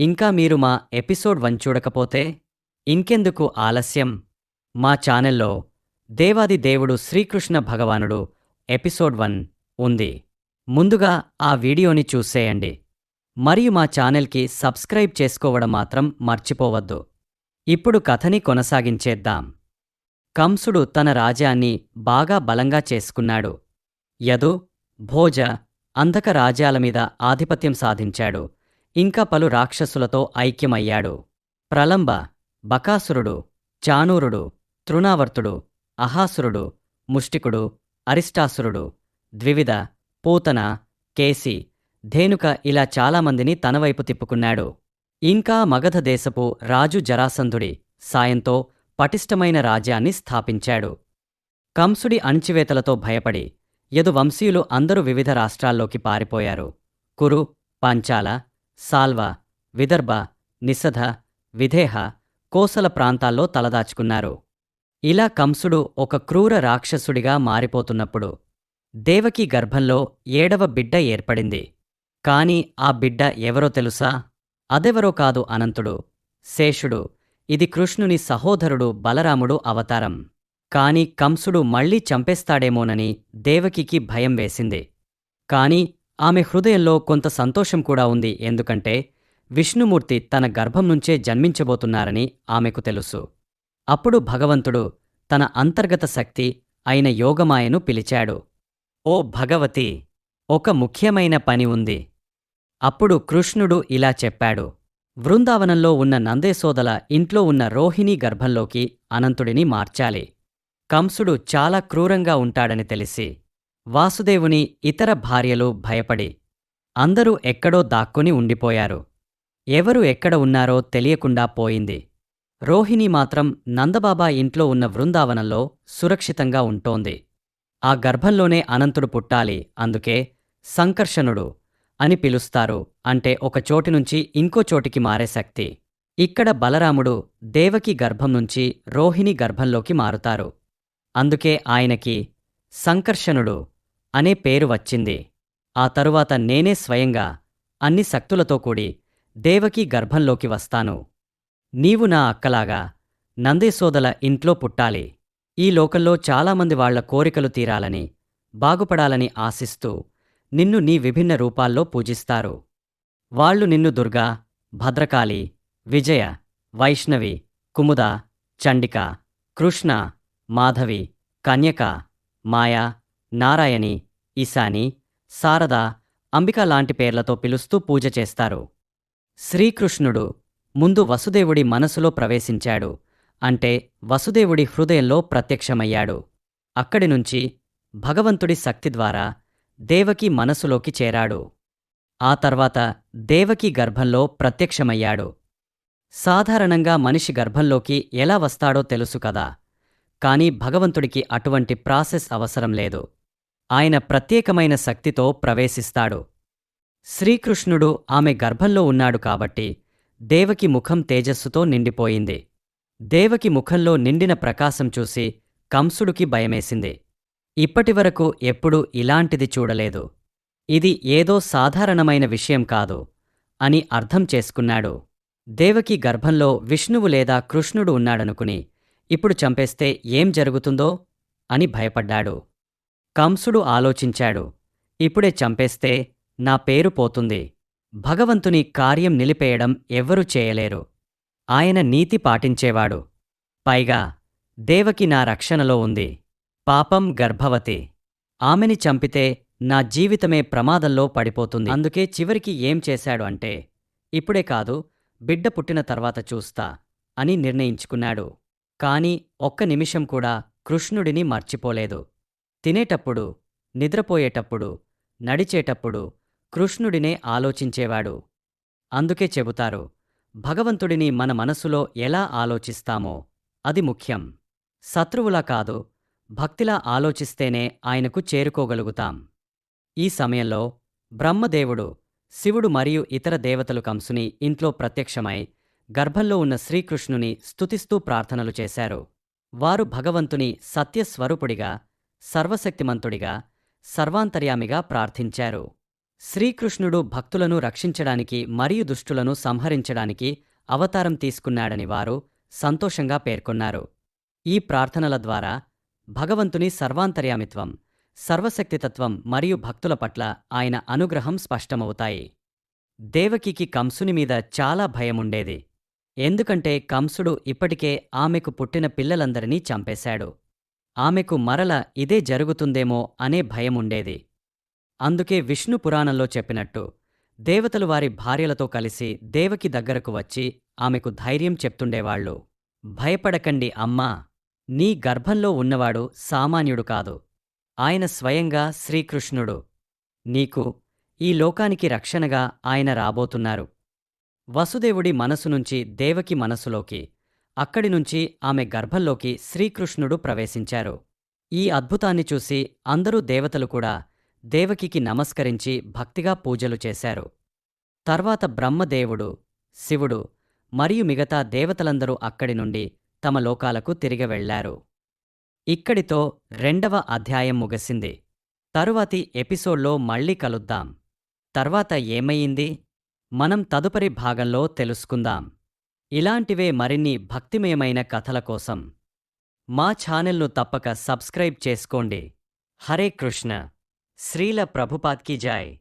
ఇంకా మీరు మా ఎపిసోడ్ వన్ చూడకపోతే ఇంకెందుకు ఆలస్యం? మా ఛానల్లో దేవాది దేవుడు శ్రీకృష్ణ భగవానుడు ఎపిసోడ్ వన్ ఉంది. ముందుగా ఆ వీడియోని చూసేయండి. మరియు మా ఛానల్కి సబ్స్క్రైబ్ చేసుకోవడం మాత్రం మర్చిపోవద్దు. ఇప్పుడు కథని కొనసాగించేద్దాం. కంసుడు తన రాజ్యాన్ని బాగా బలంగా చేసుకున్నాడు. యదు భోజ అంధక రాజ్యాల మీద ఆధిపత్యం సాధించాడు. ఇంకా పలు రాక్షసులతో ఐక్యమయ్యాడు. ప్రలంబ బకాసురుడు చానూరుడు తృణావర్తుడు అహాసురుడు ముష్టికుడు అరిష్టాసురుడు ద్వివిధ పూతన కేసి ధేనుక ఇలా చాలామందిని తనవైపు తిప్పుకున్నాడు. ఇంకా మగధ దేశపు రాజు జరాసంధుడి సాయంతో పటిష్టమైన రాజ్యాన్ని స్థాపించాడు. కంసుడి అణిచివేతలతో భయపడి యదు వంశీయులు అందరూ వివిధ రాష్ట్రాల్లోకి పారిపోయారు. కురు పాంచాల సాల్వ విదర్భ నిసధ విధేహ కోసల ప్రాంతాల్లో తలదాచుకున్నారు. ఇలా కంసుడు ఒక క్రూర రాక్షసుడిగా మారిపోతున్నప్పుడు దేవకి గర్భంలో ఏడవ బిడ్డ ఏర్పడింది. కాని ఆ బిడ్డ ఎవరో తెలుసా? అదెవరో కాదు అనంతుడు శేషుడు ఇది కృష్ణుని సహోదరుడు బలరాముడు అవతారం. కాని కంసుడు మళ్ళీ చంపేస్తాడేమోనని దేవకికి భయం వేసింది. కాని ఆమె హృదయంలో కొంత సంతోషం కూడా ఉంది. ఎందుకంటే విష్ణుమూర్తి తన గర్భం నుంచే జన్మించబోతున్నారని ఆమెకు తెలుసు. అప్పుడు భగవంతుడు తన అంతర్గత శక్తి అయిన యోగమాయను పిలిచాడు. ఓ భగవతి ఒక ముఖ్యమైన పని ఉంది. అప్పుడు కృష్ణుడు ఇలా చెప్పాడు. బృందావనంలో ఉన్న నందేసోదల ఇంట్లో ఉన్న రోహిణీ గర్భంలోకి అనంతుడిని మార్చాలి. కంసుడు చాలా క్రూరంగా ఉంటాడని తెలిసి వాసుదేవుని ఇతర భార్యలు భయపడి అందరూ ఎక్కడో దాక్కుని ఉండిపోయారు. ఎవరు ఎక్కడ ఉన్నారో తెలియకుండా పోయింది. రోహిణి మాత్రం నందబాబా ఇంట్లో ఉన్న బృందావనంలో సురక్షితంగా ఉంటోంది. ఆ గర్భంలోనే అనంతుడు పుట్టాలి అందుకే సంకర్షణుడు అని పిలుస్తారు అంటే ఒక చోటి నుంచి ఇంకో చోటికి మారే శక్తి. ఇక్కడ బలరాముడు దేవకి గర్భం నుంచి రోహిణి గర్భంలోకి మారుతారు. అందుకే ఆయనకి సంకర్షణుడు అనే పేరు వచ్చింది. ఆ తరువాత నేనే స్వయంగా అన్ని శక్తులతో కూడి దేవకి గర్భంలోకి వస్తాను. నీవు నా అక్కలాగా నందేశోదల ఇంట్లో పుట్టాలి. ఈ లోకంలో చాలామంది వాళ్ళ కోరికలు తీరాలని బాగుపడాలని ఆశిస్తూ నిన్ను నీ విభిన్న రూపాల్లో పూజిస్తారు. వాళ్ళు నిన్ను దుర్గా భద్రకాళి విజయ వైష్ణవి కుముద చండిక కృష్ణ మాధవి కన్యక మాయా నారాయణి ఈశాని శారద అంబిక లాంటి పేర్లతో పిలుస్తూ పూజ చేస్తారు. శ్రీకృష్ణుడు ముందు వసుదేవుడి మనసులో ప్రవేశించాడు. అంటే వసుదేవుడి హృదయంలో ప్రత్యక్షమయ్యాడు. అక్కడి నుంచి భగవంతుడి శక్తి ద్వారా దేవకి మనసులోకి చేరాడు. ఆ తర్వాత దేవకి గర్భంలో ప్రత్యక్షమయ్యాడు. సాధారణంగా మనిషి గర్భంలోకి ఎలా వస్తాడో తెలుసు కదా. కాని భగవంతుడికి అటువంటి ప్రాసెస్ అవసరం లేదు. ఆయన ప్రత్యేకమైన శక్తితో ప్రవేశిస్తాడు. శ్రీకృష్ణుడు ఆమె గర్భంలో ఉన్నాడు కాబట్టి దేవకి ముఖం తేజస్సుతో నిండిపోయింది. దేవకి ముఖంలో నిండిన ప్రకాశం చూసి కంసుడికి భయమేసింది. ఇప్పటివరకు ఎప్పుడూ ఇలాంటిది చూడలేదు. ఇది ఏదో సాధారణమైన విషయం కాదు అని అర్థం చేసుకున్నాడు. దేవకి గర్భంలో విష్ణువు లేదా కృష్ణుడు ఉన్నాడనుకుని ఇప్పుడు చంపేస్తే ఏం జరుగుతుందో అని భయపడ్డాడు. కంసుడు ఆలోచించాడు. ఇప్పుడే చంపేస్తే నా పేరు పోతుంది. భగవంతుని కార్యం నిలిపేయడం ఎవ్వరూ చేయలేరు. ఆయన నీతి పాటించేవాడు. పైగా దేవకి నా రక్షణలో ఉంది. పాపం గర్భవతి. ఆమెని చంపితే నా జీవితమే ప్రమాదంలో పడిపోతుంది. అందుకే చివరికి ఏం చేశాడు అంటే ఇప్పుడే కాదు బిడ్డ పుట్టిన తర్వాత చూస్తా అని నిర్ణయించుకున్నాడు. కాని ఒక్క నిమిషం కూడా కృష్ణుడిని మర్చిపోలేదు. తినేటప్పుడు నిద్రపోయేటప్పుడు నడిచేటప్పుడు కృష్ణుడినే ఆలోచించేవాడు. అందుకే చెబుతారు భగవంతుడిని మన మనసులో ఎలా ఆలోచిస్తామో అది ముఖ్యం. శత్రువులా కాదు భక్తిలా ఆలోచిస్తేనే ఆయనకు చేరుకోగలుగుతాం. ఈ సమయంలో బ్రహ్మదేవుడు శివుడు మరియు ఇతర దేవతలు కంసుని ఇంట్లో ప్రత్యక్షమై గర్భంలో ఉన్న శ్రీకృష్ణుని స్తుతిస్తూ ప్రార్థనలు చేశారు. వారు భగవంతుని సత్యస్వరూపుడిగా సర్వశక్తిమంతుడిగా సర్వాంతర్యామిగా ప్రార్థించారు. శ్రీకృష్ణుడు భక్తులను రక్షించడానికి మరియు దుష్టులను సంహరించడానికి అవతారం తీసుకున్నాడని వారు సంతోషంగా పేర్కొన్నారు. ఈ ప్రార్థనల ద్వారా భగవంతుని సర్వాంతర్యామిత్వం సర్వశక్తితత్వం మరియు భక్తుల పట్ల ఆయన అనుగ్రహం స్పష్టమవుతాయి. దేవకికి కంసుని మీద చాలా భయముండేది. ఎందుకంటే కంసుడు ఇప్పటికే ఆమెకు పుట్టిన పిల్లలందరినీ చంపేశాడు. ఆమెకు మరల ఇదే జరుగుతుందేమో అనే భయముండేది. అందుకే విష్ణు పురాణంలో చెప్పినట్టు దేవతలు వారి భార్యలతో కలిసి దేవకి దగ్గరకు వచ్చి ఆమెకు ధైర్యం చెప్తుండేవాళ్ళు. భయపడకండి అమ్మా నీ గర్భంలో ఉన్నవాడు సామాన్యుడు కాదు. ఆయన స్వయంగా శ్రీకృష్ణుడు. నీకు ఈ లోకానికి రక్షణగా ఆయన రాబోతున్నారు. వసుదేవుడి మనసు నుంచి దేవకి మనసులోకి అక్కడి నుంచి ఆమె గర్భంలోకి శ్రీకృష్ణుడు ప్రవేశించారు. ఈ అద్భుతాన్ని చూసి అందరూ దేవతలు కూడా దేవకికి నమస్కరించి భక్తిగా పూజలు చేశారు. తర్వాత బ్రహ్మదేవుడు శివుడు మరియు మిగతా దేవతలందరూ అక్కడి నుండి తమ లోకాలకు తిరిగి వెళ్ళారు ఇక్కడితో రెండవ అధ్యాయం ముగిసింది. తరువాతి ఎపిసోడ్లో మళ్ళీ కలుద్దాం. తర్వాత ఏమయ్యింది? మనం తదుపరి భాగంలో తెలుసుకుందాం. ఇలాంటివే మరిన్ని భక్తిమయమైన కథల కోసం మా ఛానల్ను తప్పక సబ్స్క్రైబ్ చేసుకోండి. హరే కృష్ణ. శ్రీల ప్రభుపాద్కి జాయ్